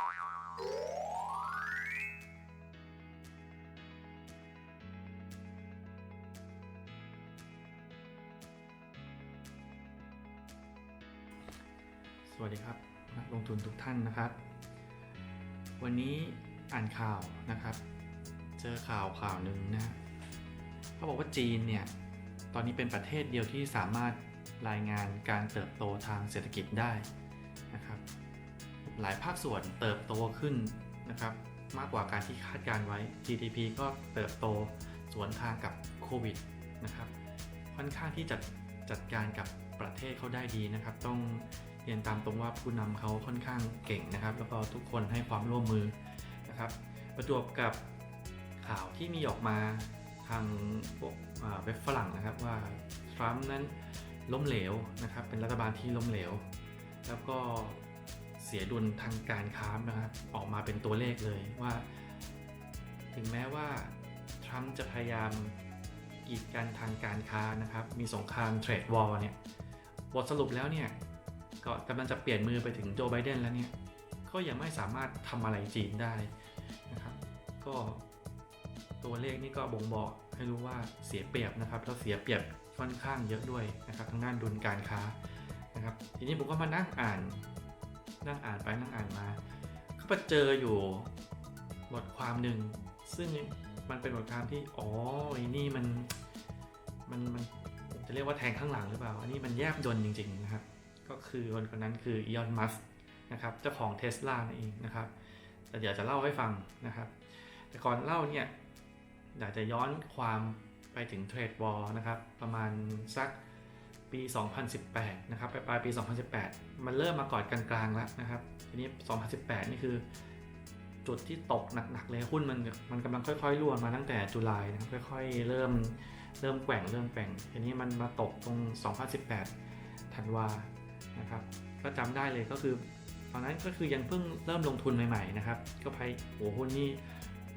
สวัสดีครับนักลงทุนทุกท่านนะครับ วันนี้อ่านข่าวนะครับ เจอข่าวข่าวหนึ่งนะเขาบอกว่าจีนเนี่ยตอนนี้เป็นประเทศเดียวที่สามารถรายงานการเติบโตทางเศรษฐกิจได้นะครับ หลายภาคส่วนเติบโตขึ้นนะครับมากกว่าการที่คาดการไว้ GDP ก็เติบโตสวนทางกับโควิดนะครับค่อนข้างที่จะจัดการกับประเทศเขาได้ดีนะครับ ต้องเรียนตามตรงว่าผู้นำเขาค่อนข้างเก่งนะครับ แล้วก็ทุกคนให้ความร่วมมือนะครับ ประจวบกับข่าวที่มีออกมาทางพวกเว็บฝรั่งนะครับว่าทรัมป์นั้นล้มเหลวนะครับ เป็นรัฐบาลที่ล้มเหลว แล้วก็ เสียดุลทางการค้านะครับออกมาเป็นตัวเลขเลยว่า ถึงแม้ว่าทรัมป์จะพยายามกีดกันทางการค้านะครับ มีสงครามเทรดวอร์เนี่ยบทสรุปแล้วเนี่ยก็กำลังจะเปลี่ยนมือไปถึงโจไบเดนแล้วเนี่ย ก็ยังไม่สามารถทำอะไรจีนได้นะครับ ก็ตัวเลขนี่ก็บ่งบอกให้รู้ว่าเสียเปรียบนะครับแล้วเสียเปรียบค่อนข้างเยอะด้วยนะครับทางด้านดุลการค้านะครับ ทีนี้ผมก็มานั่งอ่าน นั่งอ่านไปนั่งอ่านมาก็ไปเจออยู่บทความหนึ่งซึ่งมันเป็นบทความที่อ๋อไอ้นี่มันมันมันจะเรียกว่าแทงข้างหลังหรือเปล่า อันนี้มันแยบยนจริง ๆ นะครับ ก็คือคนคนนั้นคืออีออนมัสนะครับเจ้าของเทสลานั่นเองนะครับแต่เดี๋ยวจะเล่าให้ฟังนะครับ แต่ก่อนเล่าเนี่ยอยากจะย้อนความไปถึงเทรดวอลนะครับ ประมาณสัก ปี 2018 นะครับปปลายปี 2018 มันเริ่มมากอนกลางๆแล้วนะครับทีนี้ 2018 นี่คือ จุดที่ตกหนักๆเลยหุ้นมันมันกำลังค่อยๆร่วงมาตั้งแต่จุลายนะครับค่อยๆ เริ่มเริ่มแกว่งเริ่มแกว่งทีนี้มันมาตกตรง 2018 ธันวานะครับก็จำได้เลยก็คือ ตอนนั้นก็คือยังเพิ่งเริ่มลงทุนใหม่ๆนะครับ ก็ไปโอ้หุ้นนี่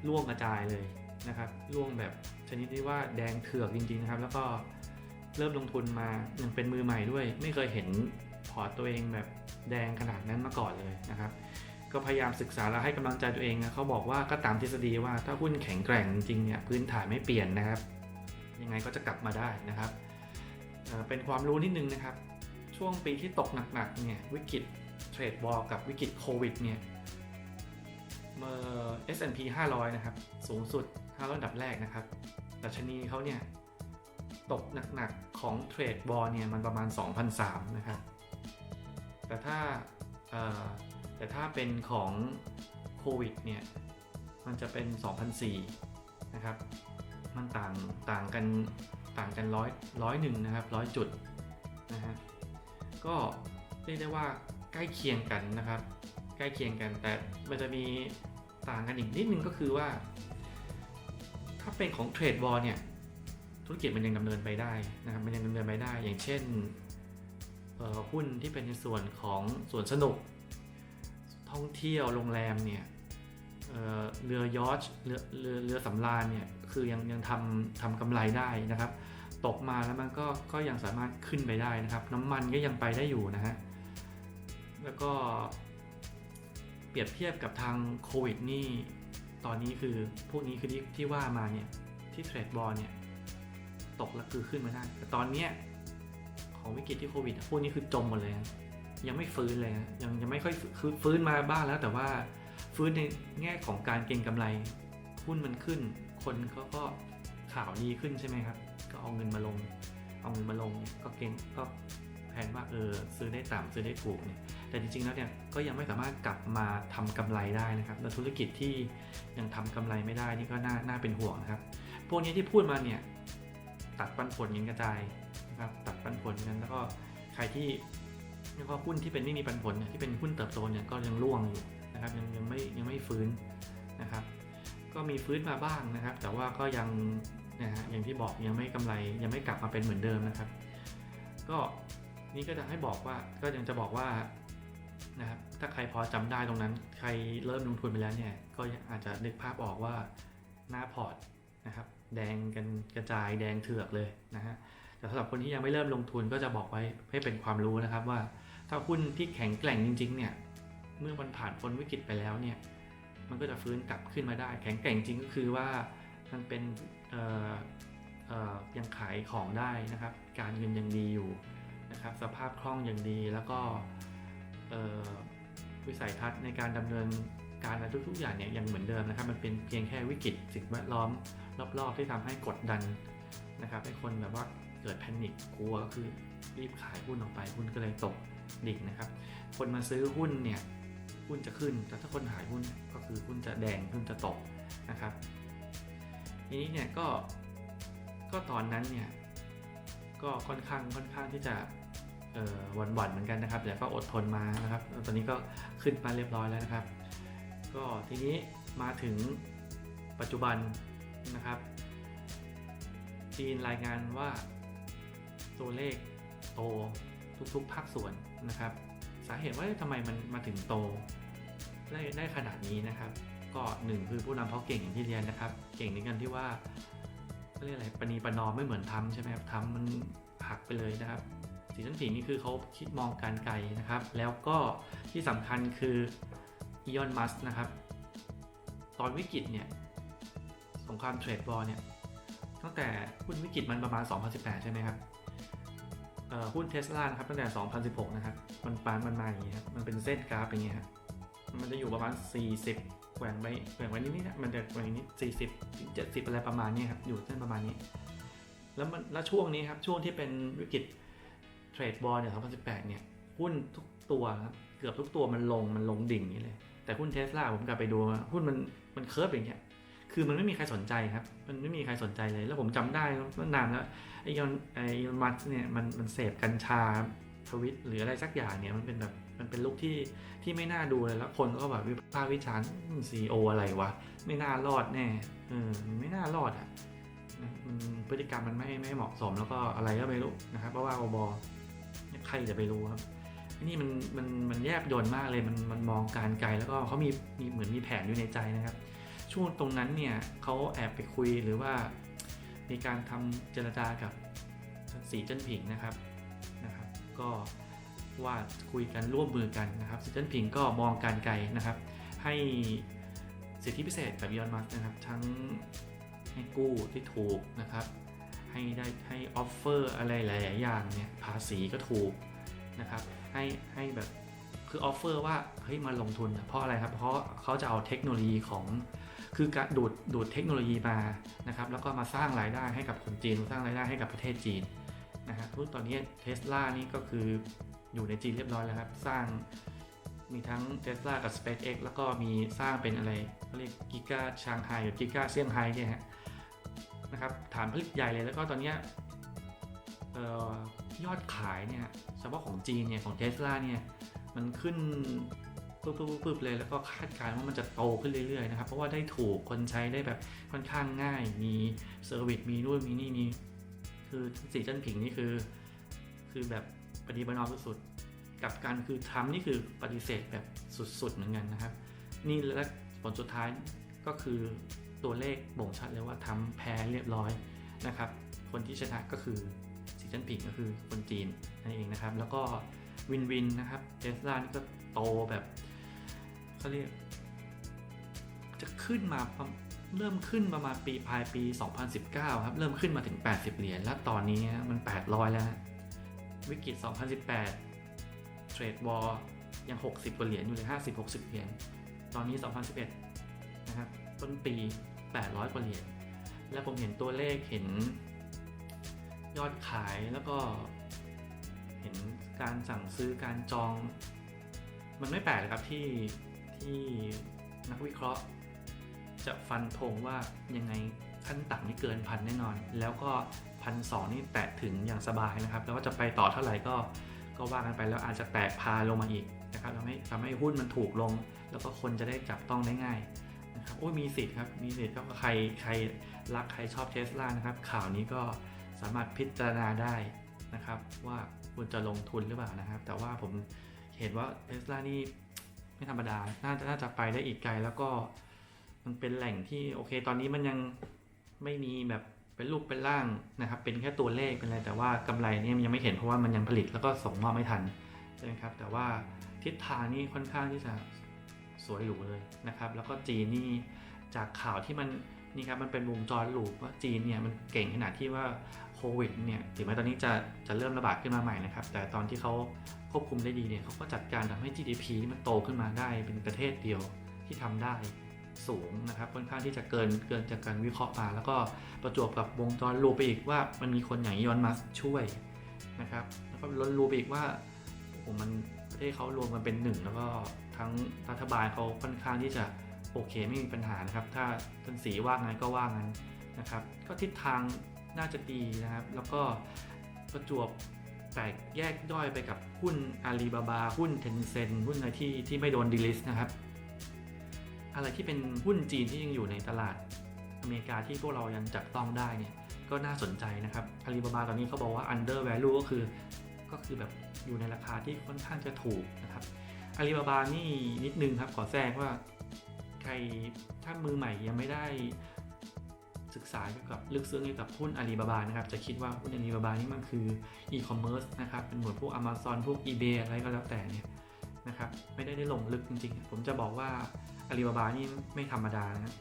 ร่วงกระจายเลยนะครับร่วงแบบชนิดที่ว่าแดงเถือกจริงๆนะครับ แล้วก็ เริ่มลงทุนมายังเป็นมือใหม่ด้วย ไม่เคยเห็นพอร์ตตัวเองแบบแดงขนาดนั้นมาก่อนเลยนะครับ ก็พยายามศึกษาและให้กำลังใจตัวเองนะเขาบอกว่าก็ตามทฤษฎีว่าถ้าหุ้นแข็งแกร่งจริงเนี่ยพื้นฐานไม่เปลี่ยนนะครับ ยังไงก็จะกลับมาได้นะครับ เป็นความรู้นิดนึงนะครับ ช่วงปีที่ตกหนักๆเนี่ยวิกฤตเทรดวอลกับวิกฤตโควิดเนี่ยเมื่อ S&P 500 นะครับ สูงสุด 500 อันดับแรกนะครับดัชนีเขาเนี่ย ตกหนักๆ ของเทรดวอลเนี่ยมันประมาณ 2,003นะครับ แต่ถ้าแต่ถ้าเป็นของโควิดเนี่ยมันจะเป็น2004นะครับ มันต่างต่างกันต่างกันร้อยร้อยหนึ่งนะครับร้อยจุดนะฮะก็เรียกได้ว่าใกล้เคียงกันนะครับ ใกล้เคียงกันแต่มันจะมีต่างกันอีกนิดนึงก็คือว่า ถ้าเป็นของเทรดบอลเนี่ย ธุรกิจมันยังดำเนินไปได้นะครับมันยังดำเนินไปได้ อย่างเช่นหุ้นที่เป็นในส่วนของส่วนสนุก ท่องเที่ยวโรงแรมเนี่ยเเรือยอชเรือเรือเรือสำราญเนี่ยคือยังยังทำทำกำไรได้นะครับ ตกมาแล้วมันก็ก็ยังสามารถขึ้นไปได้นะครับ น้ำมันก็ยังไปได้อยู่นะฮะแล้วก็เปรียบเทียบกับทางโควิดนี่ตอนนี้คือพวกนี้คือที่ที่ว่ามาเนี่ยที่เทรดบอลเนี่ย ตกแล้วคือขึ้นมาได้ แต่ตอนเนี้ยของวิกฤตที่โควิดพวกนี้คือจมหมดเลย ยังไม่ฟื้นเลยยังยังไม่ค่อยฟื้นคือฟื้นมาบ้างแล้ว แต่ว่าฟื้นในแง่ของการเก็งกำไรหุ้นมันขึ้น คนเขาก็ข่าวดีขึ้นใช่ไหมครับ ก็เอาเงินมาลง เอาเงินมาลงเนี่ยก็เก่งก็แผนว่าเออซื้อได้ต่ำซื้อได้ถูกเนี่ยแต่จริงๆแล้วเนี่ยก็ยังไม่สามารถกลับมาทำกำไรได้นะครับแล้วธุรกิจที่ยังทำกำไรไม่ได้นี่ก็น่าน่าเป็นห่วงนะครับพวกนี้ที่พูดมาเนี่ย ตัดปันผลเงินกระจายนะครับตัดปันผลกันแล้วก็ใครที่แล้วก็หุ้นที่เป็นไม่มีปันผลเนี่ยที่เป็นหุ้นเติบโตเนี่ยก็ยังร่วงอยู่นะครับยังยังไม่ยังไม่ฟื้นนะครับ ก็มีฟื้นมาบ้างนะครับ แต่ว่าก็ยังนะฮะอย่างที่บอกยังไม่กำไรยังไม่กลับมาเป็นเหมือนเดิมนะครับ ก็นี่ก็จะให้บอกว่าก็ยังจะบอกว่านะครับถ้าใครพอจำได้ตรงนั้น ใครเริ่มลงทุนไปแล้วเนี่ยก็อาจจะนึกภาพออกว่าหน้าพอร์ตนะครับ แดงกันกระจายแดงเถือกเลยนะฮะแต่สำหรับคนที่ยังไม่เริ่มลงทุนก็จะบอกไว้ให้เป็นความรู้นะครับว่า ถ้าหุ้นที่แข็งแกร่งจริงๆเนี่ยเมื่อมันผ่านพ้นวิกฤตไปแล้วเนี่ยมันก็จะฟื้นกลับขึ้นมาได้ แข็งแกร่งจริงก็คือว่ามันเป็นยังขายของได้นะครับ การเงินยังดีอยู่นะครับ สภาพคล่องยังดีแล้วก็วิสัยทัศน์ในการดำเนินการอะไรทุกๆอย่างเนี่ยยังเหมือนเดิมนะครับ มันเป็นเพียงแค่วิกฤตสิ่งแวดล้อม รอบๆที่ทำให้กดดันนะครับให้คนแบบว่าเกิดแพนิคกลัวก็คือรีบขายหุ้นออกไปหุ้นก็เลยตกดิ่งนะครับ คนมาซื้อหุ้นเนี่ยหุ้นจะขึ้น แต่ถ้าคนขายหุ้นก็คือหุ้นจะแดงหุ้นจะตกนะครับ ทีนี้เนี่ยก็ก็ตอนนั้นเนี่ยก็ค่อนข้างค่อนข้างที่จะหวั่นหวั่นเหมือนกันนะครับแต่ก็อดทนมานะครับ ตอนนี้ก็ขึ้นมาเรียบร้อยแล้วนะครับ ก็ทีนี้มาถึงปัจจุบัน นะครับ จีนรายงานว่าตัวเลขโตทุกๆ ภาคส่วนนะครับ สาเหตุว่าทำไมมันมาถึงโตได้ได้ขนาดนี้นะครับ ก็หนึ่งคือผู้นำเขาเก่งอย่างที่เรียนนะครับ เก่งในการที่ว่าเขาเรียกอะไรปณีประนอมไม่เหมือนทำใช่ไหมครับทำมันหักไปเลยนะครับสีชั้นสีนี่คือเขาคิดมองการไกลนะครับ แล้วก็ที่สำคัญคืออีออนมัสนะครับ ตอนวิกฤตเนี่ย สงครามเทรดบอลเนี่ยตั้งแต่หุ้นวิกฤตมันประมาณ 2018 ใช่ไหมครับหุ้นเทสลาครับตั้งแต่ 2016 นะครับ มันปานมันมาอย่างนี้ครับ มันเป็นเส้นกราฟอย่างนี้ครับมันจะอยู่ประมาณ 40แหว่งไปแหว่งไว้นิดๆนะมันจะแหว่งนิด40ถึง70 อะไรประมาณนี้ครับ อยู่เส้นประมาณนี้ แล้วมันแล้วช่วงนี้ครับ ช่วงที่เป็นวิกฤตเทรดบอลเนี่ย 2018 เนี่ย หุ้นทุกตัวครับ เกือบทุกตัวมันลง มันลงดิ่งนี้เลย แต่หุ้นเทสลาผมกลับไปดูหุ้นมัน มันเคิร์ฟอย่างเงี้ย คือมันไม่มีใครสนใจครับ มันไม่มีใครสนใจเลย แล้วผมจำได้เมื่อนานแล้วไอยอนไอยอนมัสเนี่ยมันมันเสพกัญชาทวิตหรืออะไรสักอย่างเนี่ยมันเป็นแบบมันเป็นลุกที่ที่ไม่น่าดูเลยแล้วคนก็แบบวิพากษ์วิจารณ์ซีโออะไรวะไม่น่ารอดแน่เออไม่น่ารอดอะนะพฤติกรรมมันไม่ไม่เหมาะสมแล้วก็อะไรก็ไม่รู้นะครับเพราะว่าบอใครจะไปรู้ครับนี่มันมันมันแยบยนต์มากเลยมันมันมองการไกลแล้วก็เขามีมีเหมือนมีแผนอยู่ในใจนะครับ ช่วงตรงนั้นเนี่ยเขาแอบไปคุยหรือว่า มีการทำเจรจากับสีเจิ้นผิงนะครับนะครับ ก็ว่าคุยกันร่วมมือกันนะครับสีเจิ้นผิงก็มองการไกลนะครับ ให้สิทธิพิเศษกับยอนมัสนะครับทั้งให้กู้ที่ถูกนะครับ ให้ได้ให้ออฟเฟอร์อะไรหลาย ๆ อย่างเนี่ยภาษีก็ถูกนะครับ ให้ให้แบบ คือออฟเฟอร์ว่าเฮ้ยมาลงทุน เพราะอะไรครับ เพราะเขาจะเอาเทคโนโลยีของ คือการดูดดูดเทคโนโลยีมานะครับแล้วก็มาสร้างรายได้ให้กับคนจีนสร้างรายได้ให้กับประเทศจีนนะครับทุกตอนนี้เทสลานี่ก็คืออยู่ในจีนเรียบร้อยแล้วครับ สร้างมีทั้งเทสลากับ SpaceX แล้วก็มีสร้างเป็นอะไรเขาเรียกกิกาชางไฮหรือกิกาเซี่ยงไฮ้เนี่ยฮะนะครับฐานผลิตใหญ่เลยแล้วก็ตอนนี้ออยอดขายเนี่ยเฉพาะของจีนเนี่ยของเทสลาเนี่ย มันขึ้นปึ๊บปึ๊บปึ๊บเลยแล้วก็คาดการณ์ว่ามันจะโตขึ้นเรื่อยๆนะครับ เพราะว่าได้ถูกคนใช้ได้แบบค่อนข้างง่าย มีเซอร์วิสมีนู่นมีนี่มีคือสีจิ้นผิงนี่คือ คือแบบปฏิบัตินอมสุดๆกับการคือทำนี่คือปฏิเสธแบบสุดๆเหมือนกันนะครับ นี่และผลสุดท้ายก็คือตัวเลขบ่งชัดเลยว่าทำแพ้เรียบร้อยนะครับ คนที่ชนะก็คือสีจิ้นผิงก็คือคนจีนนั่นเองนะครับ แล้วก็ วินวินนะครับเทสลานี่ก็โตแบบเขาเรียก จะขึ้นมาเริ่มขึ้นประมาณปีปลายปี 2019 ครับ เริ่มขึ้นมาถึง 80 เหรียญแล้วตอนนี้มัน 800 แล้ว วิกฤต 2018 เทรดวอลยัง 60 กว่าเหรียญอยู่เลย 50-60 เหรียญตอนนี้ 2011 นะครับ ต้นปี 800 กว่าเหรียญแล้วผมเห็นตัวเลขเห็นยอดขายแล้วก็เห็น การสั่งซื้อการจอง มันไม่แปลกเลยครับที่ที่นักวิเคราะห์ จะฟันธงว่ายังไงขั้นต่ำนี่เกินพันแน่นอน แล้วก็พันสองนี่แตะถึงอย่างสบายนะครับ แล้วก็จะไปต่อเท่าไหร่ก็ก็ว่ากันไปแล้วอาจจะแตกพาลงมาอีกนะครับทำให้ทำให้หุ้นมันถูกลง แล้วก็คนจะได้จับต้องได้ง่ายนะครับโอ้ยมีสิทธิ์ครับมีสิทธิ์ก็ใครใครรักใครชอบเทสลานะครับข่าวนี้ก็สามารถพิจารณาได้นะครับว่า คุณจะลงทุนหรือเปล่านะครับ แต่ว่าผมเห็นว่าเทสลานี่ไม่ธรรมดา น่าจะน่าจะไปได้อีกไกล แล้วก็มันเป็นแหล่งที่โอเค ตอนนี้มันยังไม่มีแบบเป็นรูปเป็นร่างนะครับ เป็นแค่ตัวเลขเป็นอะไร แต่ว่ากำไรเนี่ยมันยังไม่เห็นเพราะว่ามันยังผลิตแล้วก็ส่งมอบไม่ทันใช่ไหมครับ แต่ว่าทิศทางนี่ค่อนข้างที่จะสวยหรูเลยนะครับ แล้วก็จีนนี่จากข่าวที่มันนี่ครับมันเป็นวงจรลูปว่าจีนเนี่ยมันเก่งขนาดที่ว่า วิดเนี่ยถึงแม้ตอนนี้จะจะเริ่มระบาดขึ้นมาใหม่นะครับ แต่ตอนที่เขาควบคุมได้ดีเนี่ยเขาก็จัดการทำให้ GDP นี่มันโตขึ้นมาได้เป็นประเทศเดียวที่ทำได้สูงนะครับค่อนข้างที่จะเกินเกินจากการวิเคราะห์มา แล้วก็ประจวบกับวงจรลูปไปอีกว่ามันมีคนอย่างอีอนมัสช่วยนะครับแล้วก็ล้นรูปไปอีกว่าโอ้โหมันประเทศเขารวมกันเป็นหนึ่งแล้วก็ทั้งรัฐบาลเขาค่อนข้างที่จะโอเคไม่มีปัญหานะครับ ถ้าท่านสีว่างั้นก็ว่างั้นนะครับ ก็ทิศทาง น่าจะดีนะครับ แล้วก็ประจวบแตกแยกย่อยไปกับหุ้นอาลีบาบา หุ้นเทนเซ็นหุ้นอะไรที่ที่ไม่โดนดีลิสนะครับ อะไรที่เป็นหุ้นจีนที่ยังอยู่ในตลาดอเมริกาที่พวกเรายังจับต้องได้เนี่ยก็น่าสนใจนะครับอาลีบาบาตอนนี้เขาบอกว่า under value ก็คือก็คือแบบอยู่ในราคาที่ค่อนข้างจะถูกนะครับอาลีบาบานี่นิดนึงครับขอแทรกว่าใครถ้ามือใหม่ยังไม่ได้ ศึกษาเกี่ยวกับลึกซึ้งเกี่ยวกับหุ้นอาลีบาบานะครับ จะคิดว่าหุ้นอาลีบาบานี่มันคืออีคอมเมิร์ซนะครับ เป็นเหมือนพวก Amazon พวก eBay อะไรก็แล้วแต่เนี่ยนะครับ ไม่ได้ได้ลงลึกจริงๆ ผมจะบอกว่าอาลีบาบานี่ไม่ธรรมดานะ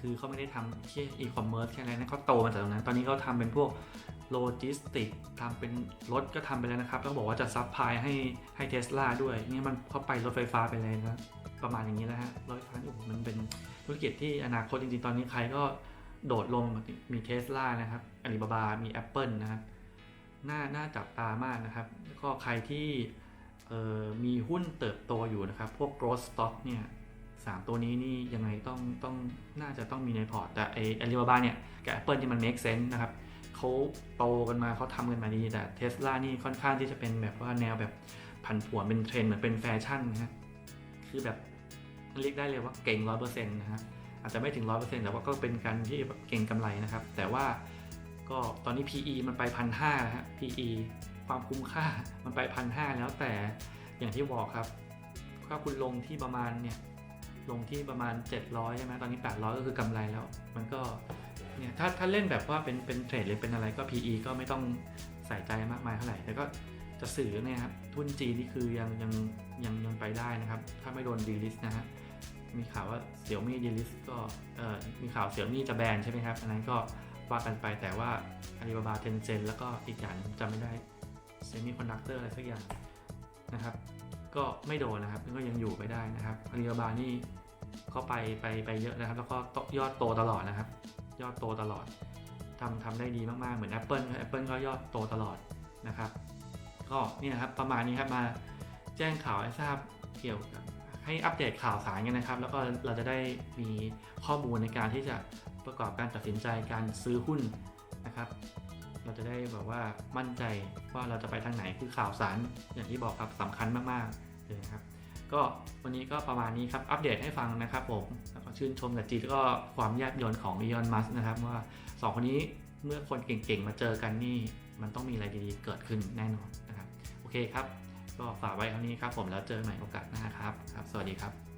คือเขาไม่ได้ทำแค่อีคอมเมิร์ซแค่นั้นนะเขาโตมาจากตรงนั้น ตอนนี้เขาทำเป็นพวกโลจิสติกทำเป็นรถก็ทำไปแล้วนะครับ แล้วบอกว่าจะซับพลายให้ให้เทสลาด้วยนี่มันเข้าไปรถไฟฟ้าไปเลยนะประมาณอย่างนี้แล้วฮะรถไฟฟ้าโอ้โหมันเป็นธุรกิจที่อนาคตจริงๆ ตอนนี้ใครก็ โดดลงมีเทสลานะครับอาลีบาบา มี Apple นะครับน่าน่าจับตามากนะครับแล้วก็ใครที่มีหุ้นเติบโตอยู่นะครับ พวก growth stock เนี่ยสามตัวนี้นี่ยังไงต้องต้องน่าจะต้องมีในพอร์ต แต่ไออาลีบาบาเนี่ยกับ Apple ที่มัน make sense นะครับเขาโตกันมาเขาทำกันมาดี แต่ Tesla นี่ค่อนข้างที่จะเป็นแบบว่าแนวแบบผันผวนเป็นเทรนด์เหมือนเป็นแฟชั่นนะฮะคือแบบเรียกได้เลยว่าเก่งร้อยเปอร์เซ็นต์นะฮะ อาจจะไม่ถึงร้อยเปอร์เซ็นต์แต่ว่าก็เป็นการที่เก่งกำไรนะครับ แต่ว่าก็ตอนนี้ PE มันไปพันห้านะฮะ PE ความคุ้มค่ามันไปพันห้าแล้วแต่อย่างที่บอกครับ ถ้าคุณลงที่ประมาณเนี่ยลงที่ประมาณ 700ใช่ไหมตอนนี้ 800 ก็คือกำไรแล้ว มันก็เนี่ยถ้าถ้าเล่นแบบว่าเป็นเป็นเทรดหรือเป็นอะไรก็ PE ก็ไม่ต้องใส่ใจมากมายเท่าไหร่แต่ก็จะสื่อเนี่ยครับทุนจีนนี่คือยังยังยังยังไปได้นะครับ ถ้าไม่โดนดีลิสนะฮะ มีข่าวว่าเสี่ยวมี่ดีลิสก็มีข่าวเสี่ยวมี่จะแบนใช่ไหมครับ อันนั้นก็ว่ากันไปแต่ว่าอาลีบาบาเทนเซนแล้วก็อีกอย่างจำไม่ได้เซมิคอนดักเตอร์อะไรสักอย่างนะครับ ก็ไม่โดนนะครับก็ยังอยู่ไปได้นะครับอาลีบาบานี่ก็ไปไปไปเยอะนะครับ แล้วก็ยอดโตตลอดนะครับ ยอดโตตลอดทำทำได้ดีมากๆ เหมือน Apple Apple ก็ยอดโตตลอดนะครับ ก็นี่นะครับประมาณนี้ครับมาแจ้งข่าวให้ทราบเกี่ยวกับ ให้อัปเดตข่าวสารกันนะครับ แล้วก็เราจะได้มีข้อมูลในการที่จะประกอบการตัดสินใจการซื้อหุ้นนะครับ เราจะได้แบบว่ามั่นใจว่าเราจะไปทางไหนคือข่าวสารอย่างที่บอกครับสำคัญมากๆเลยนะครับ ก็วันนี้ก็ประมาณนี้ครับอัปเดตให้ฟังนะครับผมแล้วก็ชื่นชมกับจีแล้วก็ความแยบยลของอีออนมัสนะครับว่าสองคนนี้เมื่อคนเก่งๆ มาเจอกันนี่มันต้องมีอะไรดีๆเกิดขึ้นแน่นอนนะครับ โอเคครับ ก็ฝากไว้เท่านี้ครับผมแล้วเจอใหม่โอกาสหน้าครับครับ สวัสดีครับ